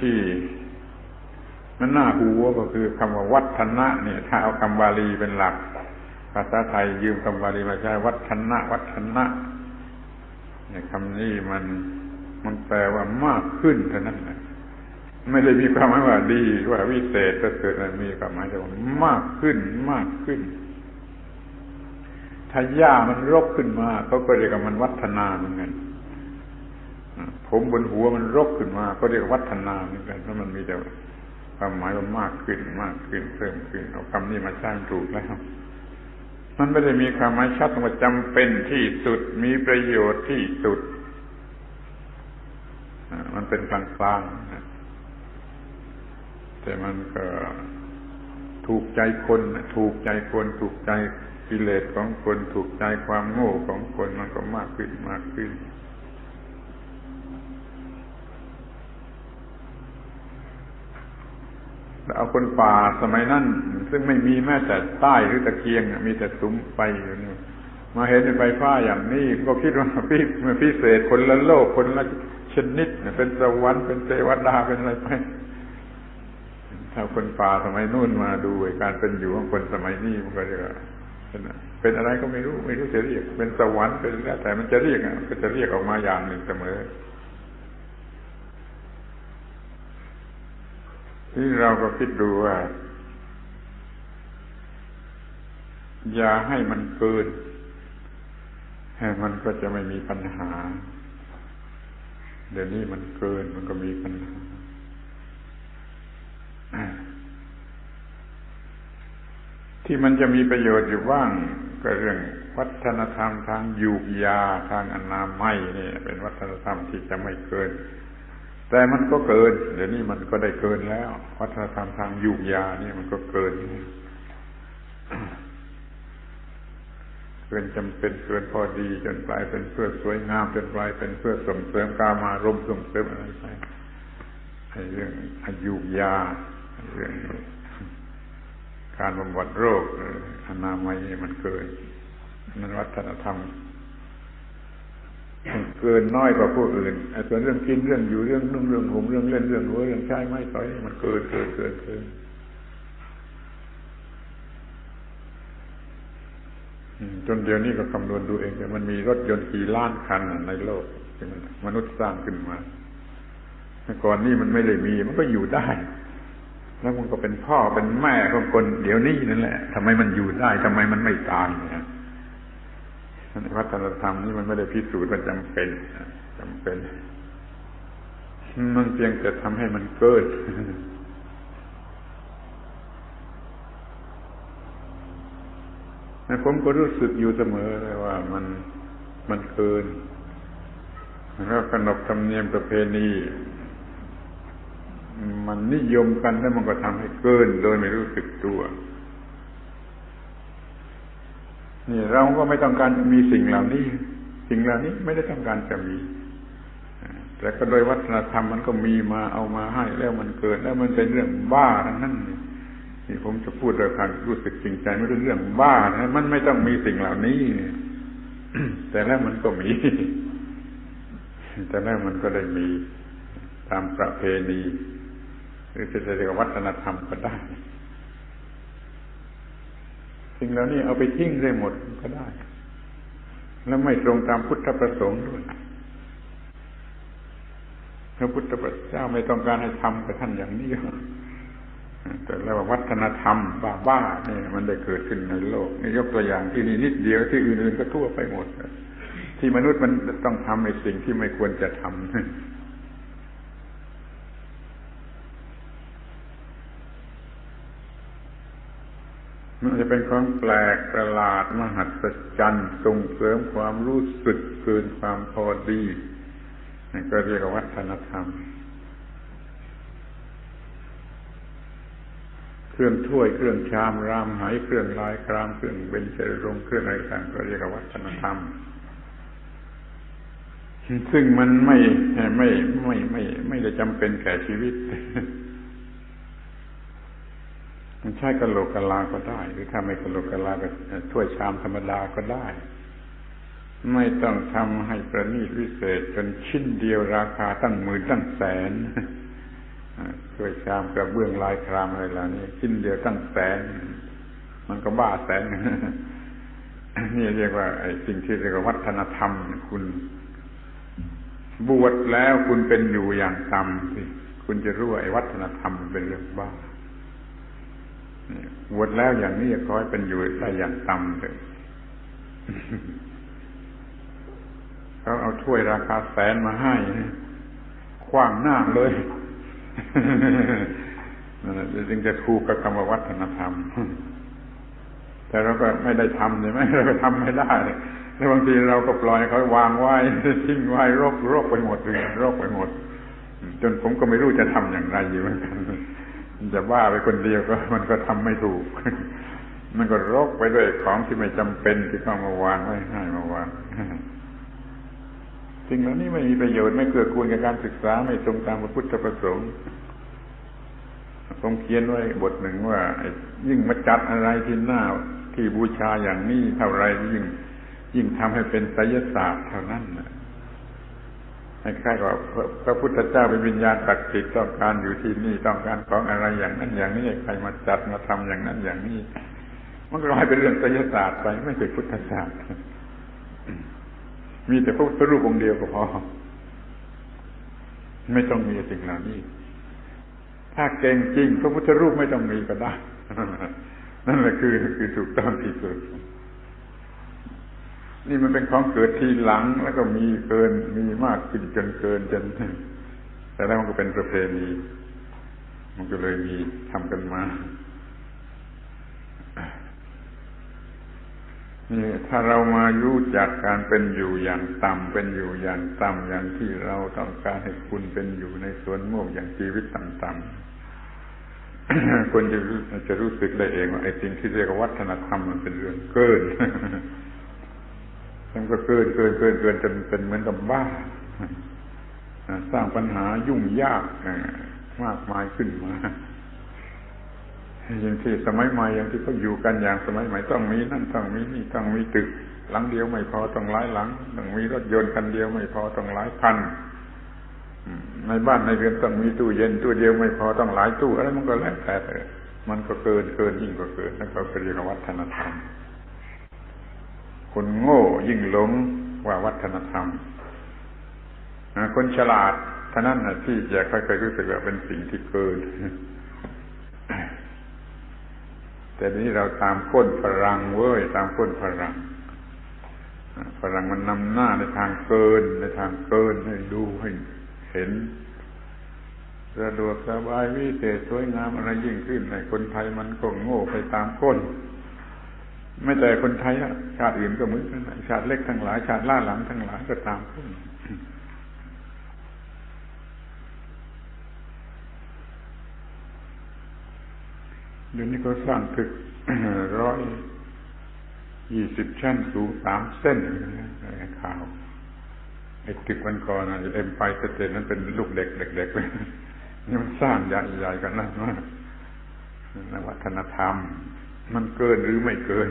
ที่มันน่าหัวก็คือคำว่าวัฒนะเนี่ย ถ้าเอาคำบาลีเป็นหลัก ภาษาไทยยืมคำบาลีมาใช้วัฒนะ วัฒนะเนี่ยคำนี้มันมันแปลว่ามากขึ้นเท่านั้นแหละไม่ได้มีความหมายว่าดีว่าวิเศษก็เกิดมีความหมายว่ามากขึ้นมากขึ้น ถ้าหญ้ามันรกขึ้นมาเขาก็เรียกว่ามันวัฒนาเหมือนกัน ผมบนหัวมันรกขึ้นมาก็เรียกวัฒนาเหมือนกันเพราะมันมีแต่ความหมายว่ามากขึ้นมากขึ้นเพิ่มขึ้นเอาคำนี้มาสร้างถูกแล้วมันไม่ได้มีความหมายชัดว่าจำเป็นที่สุดมีประโยชน์ที่สุดมันเป็นกลางกลางแต่มันก็ถูกใจคน ถูกใจคน ถูกใจกิเลสของคน ถูกใจความโง่ของคนมันก็มากขึ้นมากขึ้น เอาคนป่าสมัยนั้นซึ่งไม่มีแม้แต่ใต้หรือตะเกียงมีแต่สุ้มไฟอยู่นี่มาเห็นไฟฟ้าอย่างนี้ก็คิดว่าพี่มันพิเศษคนละโลกคนละชนิดเป็นสวรรค์เป็นเทวดาเป็นอะไรไปถ้าคนป่าสมัยนู่นมาดูการเป็นอยู่ของคนสมัยนี้มันก็จะเป็นเป็นอะไรก็ไม่รู้ไม่รู้จะเรียก เป็นสวรรค์เป็นแล้วแต่มันจะเรียกอะก็จะเรียกออกมาอย่างหนึ่งเสมอ ที่เราก็คิดดูว่าอย่าให้มันเกินมันก็จะไม่มีปัญหา เดี๋ยวนี้มันเกินมันก็มีปัญหา ที่มันจะมีประโยชน์อยู่บ้าง ก็เรื่องวัฒนธรรมทางยูกยาทางอนามัยนี่เป็นวัฒนธรรมที่จะไม่เกิน แต่มันก็เกิน เดี๋ยวนี้มันก็ได้เกินแล้ววัฒนธรรมทางยุกยานี่มันก็เกินเกินจำเป็นเกินพอดี จนกลายเป็นเพื่อสวยงามจนกลายเป็นเพื่อส่งเสริมกามารมส่งเสริมอะไรไปเรื่องอายุยาเรื่องการบำบัดโรคอนามัยมันเกินมันวัฒนธรรม เกินน้อยกว่าผู้อื่นส่วนเรื่องกินเรื่องอยู่เรื่องนุ่งเรื่องห่มเรื่องเล่นเรื่องหัวเรื่องใช้ไม้ต่อยมันเกินเกินเกินเกินจนเดี๋ยวนี้ก็คำนวณดูเองแต่มันมีรถยนต์กี่ล้านคันในโลกที่มันมนุษย์สร้างขึ้นมาก่อนนี้มันไม่ได้มี มันก็อยู่ได้ แล้วมันก็เป็นพ่อเป็นแม่ของคน เดี๋ยวนี้นั่นแหละทำไมมันอยู่ได้ทำไมมันไม่ตายเนี่ย วัฒนธรรมนี่มันไม่ได้พิสูจน์ว่าจำเป็นจำเป็น มันเพียงแต่ทำให้มันเกิดผมก็รู้สึกอยู่เสมอเลยว่ามันมันเกินแล้วขนบธรรมเนียมประเพณีมันนิยมกันแล้วมันก็ทำให้เกินโดยไม่รู้สึกตัว นี่เราก็ไม่ต้องการมีสิ่งเหล่านี้ สิ่งเหล่านี้ไม่ได้ต้องการจะมี แต่ก็โดยวัฒนธรรมมันก็มีมาเอามาให้แล้วมันเกิดแล้วมันเป็นเรื่องบ้าทั้งนั้นนี่ผมจะพูดโดยการรู้สึกจริงใจไม่ใช่เรื่องบ้านะมันไม่ต้องมีสิ่งเหล่านี้แต่แล้วมันก็มี แต่แล้วมันก็ได้มีตามประเพณี หรือจะเรียกวัฒนธรรมก็ได้ สิ่งเหล่านี้เอาไปทิ้งได้หมดก็ได้ แล้วไม่ตรงตามพุทธประสงค์ด้วยพระพุทธเจ้าไม่ต้องการให้ทำกับท่านอย่างนี้แต่แล้ววัฒนธรรมบ้าบ้านี่มันได้เกิดขึ้นในโลกนี่ยกตัวอย่างที่นี่นิดเดียวที่อื่นๆก็ทั่วไปหมดที่มนุษย์มันต้องทำในสิ่งที่ไม่ควรจะทำ มันจะเป็นของแปลกประหลาดมหัศจรรย์ส่งเสริมความรู้สึกเกินความพอดีนี่ก็เรียกว่าวัฒนธรรม เครื่องถ้วยเครื่องชามรามหายเครื่องลายครามเครื่องเบญจรงเครื่องอะไรต่างก็เรียกว่าวัฒนธรรม ซึ่งมันไม่ไม่ไม่ไม่ไม่ได้จำเป็นแก่ชีวิต มันใช้กะโหลกกะลาก็ได้ หรือถ้าไม่กะโหลกกะลาก็ถ้วยชามธรรมดาก็ได้ ไม่ต้องทำให้ประณีตวิเศษ จนชิ้นเดียวราคาตั้งหมื่นตั้งแสนช่วยชามกระเบื้องลายครามอะไรเหล่านี้ชิ้นเดียวตั้งแสน มันก็บ้าแสนนี่เรียกว่าไอ้สิ่งที่เรียกว่าวัฒนธรรมคุณบวชแล้วคุณเป็นอยู่อย่างต่ำสิคุณจะรู้วไอ้วัฒนธรรมมันเป็นเรื่องบ้า บวชแล้วอย่างนี้คอยเป็นอยู่ได้อย่างต่ำเลยเขาเอาถ้วยราคาแสนมาให้คว้างหน้าเลยจึงจะถูกกับคำว่าวัฒนธรรม แต่เราก็ไม่ได้ทำใช่ไหมเราก็ทำไม่ได้แล้วบางทีเราก็ปล่อยเขาวางไว้ทิ้งไว้รกรกไปหมดเลยรกไปหมด จนผมก็ไม่รู้จะทำอย่างไรอยู่เหมือนกัน จะบ้าไปคนเดียวก็ มันก็ทำไม่ถูก มันก็รกไปด้วยของที่ไม่จำเป็นที่เข้ามาวางไว้ให้มาวางสิ่งเหล่านี้ไม่มีประโยชน์ไม่เกื้อกูลกับการศึกษาไม่ตรงตามพระพุทธประสงค์ทรงเขียนไว้บทหนึ่งว่ายิ่งมาจัดอะไรที่หน้าที่บูชาอย่างนี้เท่าไรยิ่ง ยิ่งทำให้เป็นไสยศาสตร์เท่านั้นนะ ให้ค่ายว่าพระพุทธเจ้าเป็นวิญญาณตักจิตต้องการอยู่ที่นี่ต้องการของอะไรอย่างนั้นอย่างนี้ใครมาจัดมาทำอย่างนั้นอย่างนี้ มันก็กลายเป็นเรื่องไสยศาสตร์ไปไม่ใช่พุทธศาสตร์มีแต่พระพุทธรูปองค์เดียวก็พอ ไม่ต้องมีสิ่งเหล่านี้ ถ้าเก่งจริง พระพุทธรูปไม่ต้องมีก็ได้ นั่นแหละคือคือถูกต้องที่สุด นี่มันเป็นของเกิดทีหลัง แล้วก็มีเกินมีมากขึ้นจนเกินจนแต่แล้วมันก็เป็นประเพณีมันก็เลยมีทำกันมานี่ถ้าเรามารู้จักการเป็นอยู่อย่างต่ำเป็นอยู่อย่างต่ำอย่างที่เราต้องการให้คุณเป็นอยู่ในสวนโมกอย่างชีวิตต่ำๆคนจะรู้จะรู้สึกได้เองว่าไอ้สิ่งที่เรียกว่าวัฒนธรรมมันเป็นเรื่องเกิน มันก็เกินเกินเกินเกินจนเป็นเหมือนกับบ้าสร้างปัญหายุ่งยากมากมายขึ้นมาอย่างที่สมัยใหม่อย่างที่เขาอยู่กันอย่างสมัยใหม่ต้องมีนั่นต้องมีนี่ต้องมีตึก หลังเดียวไม่พอต้องหลายหลังต้องมีรถยนต์คันเดียวไม่พอต้องหลายคันในบ้านในเรือนต้องมีตู้เย็นตู้เดียวไม่พอต้องหลายตู้อะไรมันก็แล้วแต่มันก็เกินเกินยิ่งกว่าเกินนั่นก็เรียกวัฒนธรรม คนโง่ยิ่งหลงว่าวัฒนธรรม คนฉลาดท่านั้นที่จะค่อยๆรู้สึกว่าเป็นสิ่งที่เกิน แต่นี้เราตามค้นฝรั่งเว้ยตามค้นฝรั่งฝรั่งมันนำหน้าในทางเกิน ในทางเกินให้ดูให้เห็นสะดวกสบายวิเศษสวยงามอะไรยิ่งขึ้นในคนไทยมันก็โง่ไปตามค้น ไม่แต่คนไทยชาติอื่นก็เหมือนกันชาติเล็กทั้งหลาย ชาติล่าหลังทั้งหลายก็ตามค้นเดี๋ยวนี้ก็สร้างตึกร้อยยี่สิบชั้นสูงสามเส้นข่าวไอ้ตึกวันก่อนเอ็มไพสเตนนั้นเป็นลูกเด็กเด็กๆเลยนี่มันสร้างใหญ่ๆกันนั่นมากนวัฒนธรรม มันเกินหรือไม่เกิน